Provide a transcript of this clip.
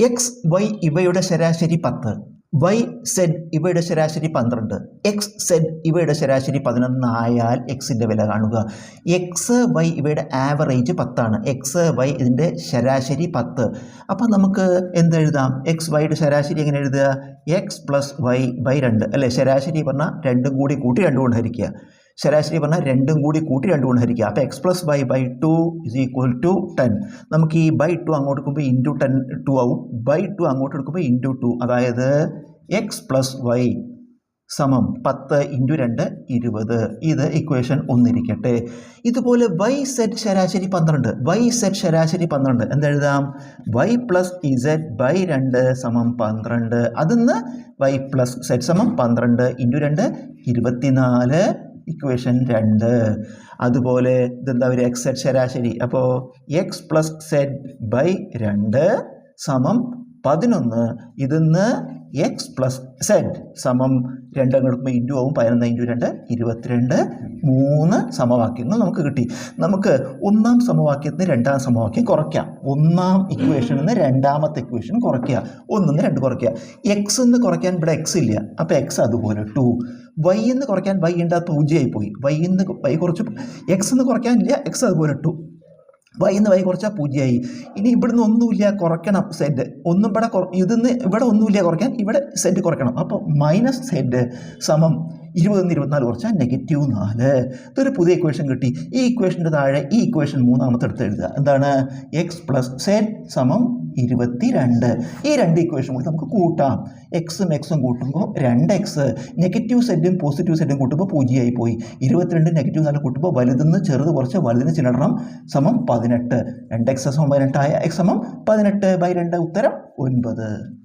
X Y ഇവയുടെ ശരാശരി പത്ത്. വൈ സെഡ് ഇവയുടെ ശരാശരി പന്ത്രണ്ട്. എക്സ് സെഡ് ഇവയുടെ ശരാശരി പതിനൊന്ന്. ആയാൽ എക്സിന്റെ വില കാണുക. എക്സ് വൈ ഇവയുടെ ആവറേജ് പത്താണ്. എക്സ് വൈ ഇതിന്റെ ശരാശരി പത്ത്. അപ്പം നമുക്ക് എന്തെഴുതാം എക്സ് വൈയുടെ ശരാശരി എങ്ങനെ എഴുതുക? എക്സ് പ്ലസ് വൈ ബൈ രണ്ട്. അല്ലേ? ശരാശരി പറഞ്ഞാൽ രണ്ടും കൂടി കൂട്ടി രണ്ടും കൊണ്ട് ഹരിക്കുക ശരാശരി പറഞ്ഞാൽ രണ്ടും കൂടി കൂട്ടി രണ്ട് കൊണ്ട് ഹരിക്കുക. അപ്പോൾ X plus Y by two is equal to ten നമുക്ക് ഈ ബൈ ടു അങ്ങോട്ട് എടുക്കുമ്പോൾ ഇന്റു ടെൻ ടു ആവും. ബൈ ടു അങ്ങോട്ട് എടുക്കുമ്പോൾ ഇന്റു ടു അതായത് എക്സ് പ്ലസ് വൈ സമം പത്ത് ഇന്റു രണ്ട് ഇരുപത്. ഇത് ഇക്വേഷൻ ഒന്നിരിക്കട്ടെ. ഇതുപോലെ വൈ സെറ്റ് ശരാശരി പന്ത്രണ്ട്. വൈ സെറ്റ് ശരാശരി പന്ത്രണ്ട്. എന്തെഴുതാം വൈ പ്ലസ് ഇസെഡ് ബൈ രണ്ട് സമം പന്ത്രണ്ട്. അതിന്ന് വൈ പ്ലസ് സെറ്റ് സമം പന്ത്രണ്ട് ഇന്റു രണ്ട് ഇരുപത്തിനാല്. ഇക്വേഷൻ രണ്ട്. അതുപോലെ ഇതെന്താ ഒരു എക്സ് സെറ്റ് ശരാശരി? അപ്പോൾ എക്സ് പ്ലസ് സെറ്റ് ബൈ രണ്ട് സമം പതിനൊന്ന്. ഇതിന്ന് എക്സ് പ്ലസ് സെഡ് സമം രണ്ട് അങ്ങ് ഇന്റു ആവും പതിനൊന്ന് ഇന്റു രണ്ട് ഇരുപത്തിരണ്ട് മൂന്ന് സമവാക്യങ്ങൾ നമുക്ക് കിട്ടി. നമുക്ക് ഒന്നാം സമവാക്യത്തിന് രണ്ടാം സമവാക്യം കുറയ്ക്കാം. ഒന്നാം ഇക്വേഷനിൽ നിന്ന് രണ്ടാമത്തെ ഇക്വേഷൻ കുറയ്ക്കുക. ഒന്നിന്ന് രണ്ട് കുറയ്ക്കുക. എക്സ് എന്ന് കുറയ്ക്കാൻ ഇവിടെ എക്സ് ഇല്ല. അപ്പോൾ എക്സ് അതുപോലെ ടു വൈ എന്ന് കുറയ്ക്കാൻ വൈ ഉണ്ട് അത് പൂജ്യമായി പോയി വൈ എന്ന് വൈ കുറച്ച് എക്സ് എന്ന് കുറയ്ക്കാനില്ല എക്സ് അതുപോലെ ടു വൈ എന്ന് വൈ കുറച്ചാൽ പൂജ്യമായി ഇനി ഇവിടുന്ന് ഒന്നുമില്ല കുറയ്ക്കണം സെഡ് ഒന്നും ഇവിടെ ഇതിന്ന് ഇവിടെ ഒന്നുമില്ല കുറയ്ക്കാൻ ഇവിടെ സെഡ് കുറയ്ക്കണം. അപ്പോൾ മൈനസ് സെഡ് സമം ഇരുപതിന്ന് ഇരുപത്തിനാല് കുറച്ചാൽ നെഗറ്റീവ് നാല്. ഇതൊരു പുതിയ ഇക്വേഷൻ കിട്ടി. ഈ ഇക്വേഷന്റെ താഴെ ഈ ഇക്വേഷൻ മൂന്നാമത്തെ എടുത്ത് എഴുതുക. എന്താണ്? എക്സ് പ്ലസ് സെഡ് സമം ഇരുപത്തി രണ്ട് ഈ രണ്ട് ഇക്വേഷൻ കൂടി നമുക്ക് കൂട്ടാം. എക്സും എക്സും കൂട്ടുമ്പോൾ രണ്ട് എക്സ് നെഗറ്റീവ് സെറ്റും പോസിറ്റീവ് സെറ്റും കൂട്ടുമ്പോൾ പൂജ്യമായി പോയി. ഇരുപത്തിരണ്ട് നെഗറ്റീവ് നാല് കൂട്ടുമ്പോൾ വലുതെന്ന് ചെറുത് കുറച്ച് വലുതിന് ചിലടണം സമം പതിനെട്ട്. രണ്ട് എക്സ് സമം പതിനെട്ടായ എക്സ് സമം പതിനെട്ട് ബൈ രണ്ട് ഉത്തരം ഒൻപത്.